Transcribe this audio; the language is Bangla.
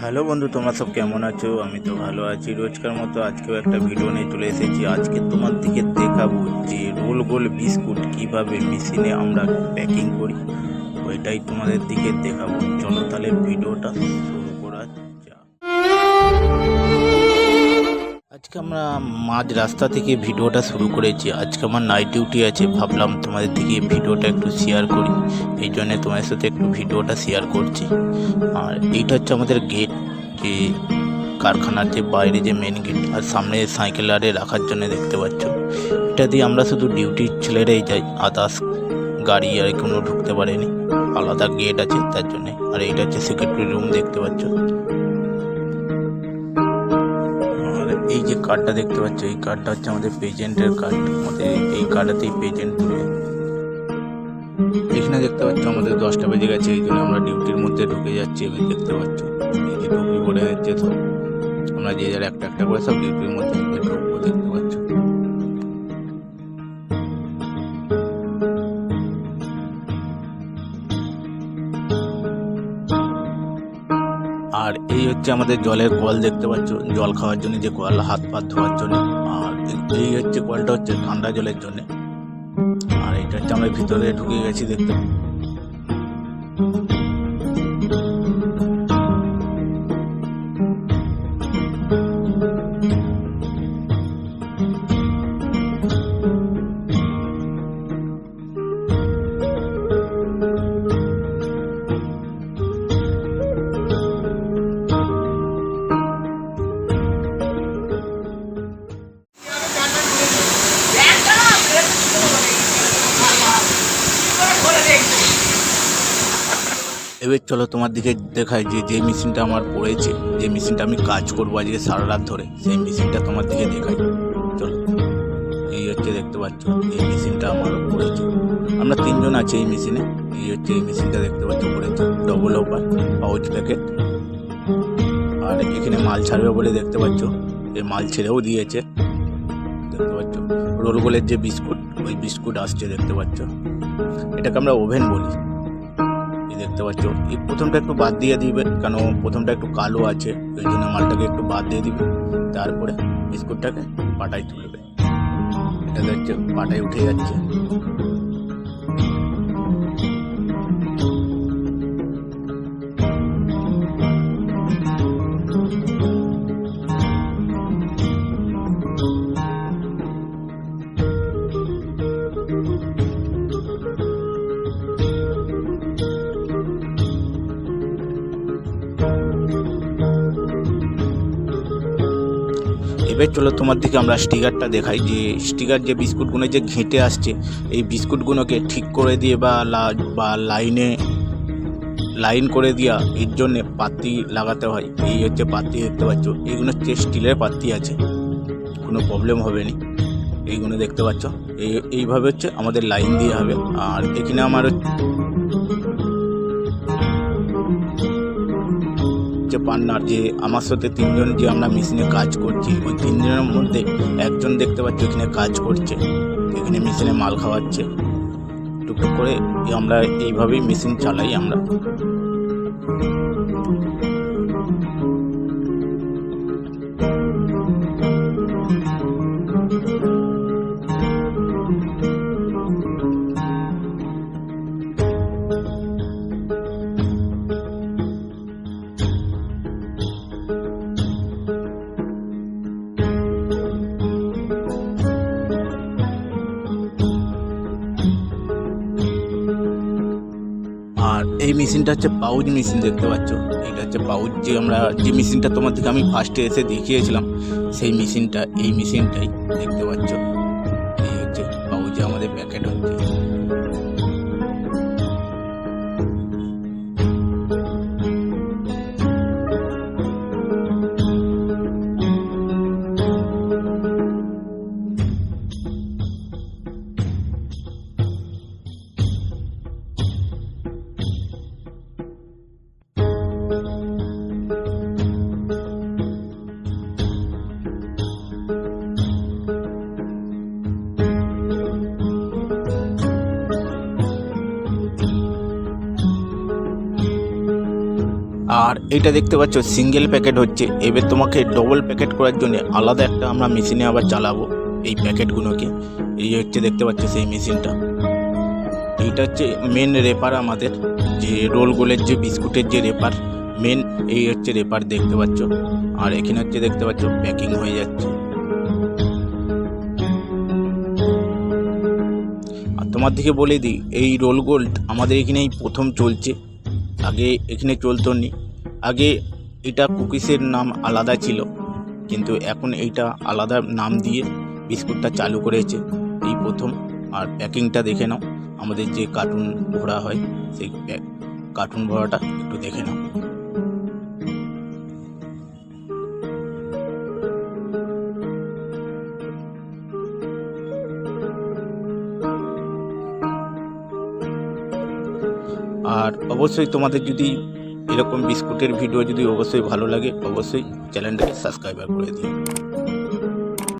হ্যালো বন্ধু, তোমরা সব কেমন আছো? আমি তো ভালো আছি। রোজকার মতো আজকেও একটা ভিডিও নিয়ে চলে এসেছি। আজকে তোমার দিকে দেখাবো যে রোল গোল বিস্কুট কীভাবে মেশিনে আমরা প্যাকিং করি। ওইটাই তোমাদের দিকে দেখাবো। চলো তাহলে ভিডিওটা আজকে আমরা মাঝ রাস্তা থেকে ভিডিওটা শুরু করেছি। আজকে আমার নাইট ডিউটি আছে, ভাবলাম তোমাদের থেকে ভিডিওটা একটু শেয়ার করি। এই জন্য তোমাদের সাথে একটু ভিডিওটা শেয়ার করছি। আর এইটা হচ্ছে আমাদের গেট যে কারখানার যে বাইরে যে মেন গেট আর সামনে সাইকেল আরে রাখার জন্য দেখতে পাচ্ছ। এটা দিয়ে আমরা শুধু ডিউটির ছেলেরাই যাই আদার্স গাড়ি আর কোনো ঢুকতে পারেনি। আলাদা গেট আছে তার জন্যে। আর এইটা হচ্ছে সেক্রেটারি রুম দেখতে পাচ্ছ। এই যে কার্ডটা দেখতে পাচ্ছ, এই কার্ডটা হচ্ছে আমাদের পেজেন্টের কার্ড আমাদের এই কার্ডটাতেই পেজেন্ট তুলে। এখানে দেখতে পাচ্ছ, আমাদের দশটা বেজে গেছে, এই জন্য আমরা ডিউটির মধ্যে ঢুকে যাচ্ছি এবং দেখতে পাচ্ছ, এই যে টুপি পরে যাচ্ছে তো। আমরা যে যার একটা একটা করে সব ডিউটির মধ্যে আর এই হচ্ছে আমাদের জলের কল দেখতে পাচ্ছ, জল খাওয়ার জন্য, যে কল, হাত পা ধোয়ার জন্য। আর এই- হচ্ছে কলটা হচ্ছে ঠান্ডা জলের জন্য। আর এটা হচ্ছে আমরা ভিতরে ঢুকে গেছি দেখতে। এবার চলো তোমার দিকে দেখায় যে যে মেশিনটা আমার পড়েছে, যে মেশিনটা আমি কাজ করব আজকে সারা রাত ধরে, সেই মেশিনটা তোমার দিকে দেখাই। চলো, এই হচ্ছে দেখতে পাচ্ছ, এই মেশিনটা আমার পড়েছে। আমরা তিনজন আছি এই মেশিনে, এই হচ্ছে এই মেশিনটা দেখতে পাচ্ছ পড়েছে ডবল ওপার পাউচ প্যাকেট আর এখানে মাল ছাড়বে বলে দেখতে পাচ্ছ এই মাল ছেড়েও দিয়েছে। দেখতে পাচ্ছ, রোল গোলের যে বিস্কুট ওই বিস্কুট আসছে, দেখতে পাচ্ছ? এটাকে আমরা ওভেন বলি। এই দেখতে পাচ্ছ, এই প্রথমটা একটু বাদ দিয়ে দিবে, কেন প্রথমটা একটু কালো আছে, ওই জন্য মালটাকে একটু বাদ দিয়ে দিবে। তারপরে বিস্কুটটাকে পাটায় তুলবে। এটা দেখছে, পাটায় উঠে যাচ্ছে। এবার চলো তোমার দিকে আমরা স্টিকারটা দেখাই যে স্টিকার যে বিস্কুটগুলো যে ঘেঁটে আসছে, এই বিস্কুটগুলোকে ঠিক করে দিয়ে বা বা লাইনে, লাইন করে দেওয়া এর জন্যে পাতি লাগাতে হয়। এই হচ্ছে পাতি দেখতে পাচ্ছ। এইগুলো হচ্ছে স্টিলের পাতি আছে। কোনো প্রবলেম হবে না। এইগুলো দেখতে পাচ্ছ। এই, এইভাবে হচ্ছে আমাদের লাইন দিয়ে হবে। আর এখানে আমার পার্টনার যে আমার সাথে তিনজন যে আমরা মেশিনে কাজ করছি, ওই তিনজনের মধ্যে একজন দেখতে পাচ্ছি এখানে কাজ করছে, এখানে মেশিনে মাল খাওয়াচ্ছে। টুকটুক করে আমরা এইভাবেই মেশিন চালাই আমরা। এই মেশিনটা হচ্ছে পাউচ মেশিন দেখতে পাচ্ছ। এটা হচ্ছে পাউচ যে আমরা, যে মেশিনটা তোমার থেকে আমি ফার্স্টে এসে দেখিয়েছিলাম, সেই মেশিনটা, এই মেশিনটাই দেখতে পাচ্ছ। আর এটা দেখতে পাচ্ছ সিঙ্গেল প্যাকেট হচ্ছে। এবার তোমাকে ডবল প্যাকেট করার জন্য আলাদা একটা আমরা মেশিনে আবার চালাবো এই প্যাকেটগুলোকে এই হচ্ছে দেখতে পাচ্ছ সেই মেশিনটা এইটা হচ্ছে মেন রেপার আমাদের, যে রোলগুলোর যে বিস্কুটের যে রেপার মেন এই হচ্ছে রেপার দেখতে পাচ্ছ। আর এখানে হচ্ছে দেখতে পাচ্ছ প্যাকিং হয়ে যাচ্ছে। আর তোমার দিকে বলে দিই, এই রোল গোল্ড আমাদের এখানেই প্রথম চলছে। আগে এখানে চলতো নি। আগে এটা কুকিসের নাম আলাদা ছিল, কিন্তু এখন এইটা আলাদা নাম দিয়ে বিস্কুটটা চালু করেছে। এই প্রথম, আর প্যাকিংটা দেখে নাও, আমাদের যে কার্টুন ভরা হয়, সেই কার্টুন ভরাটা একটু দেখে নাও। আর অবশ্যই তোমাদের যদি এরকম বিস্কুটের ভিডিও যদি অবশ্যই ভালো লাগে অবশ্যই চ্যানেলটাকে সাবস্ক্রাইবার করে দিও।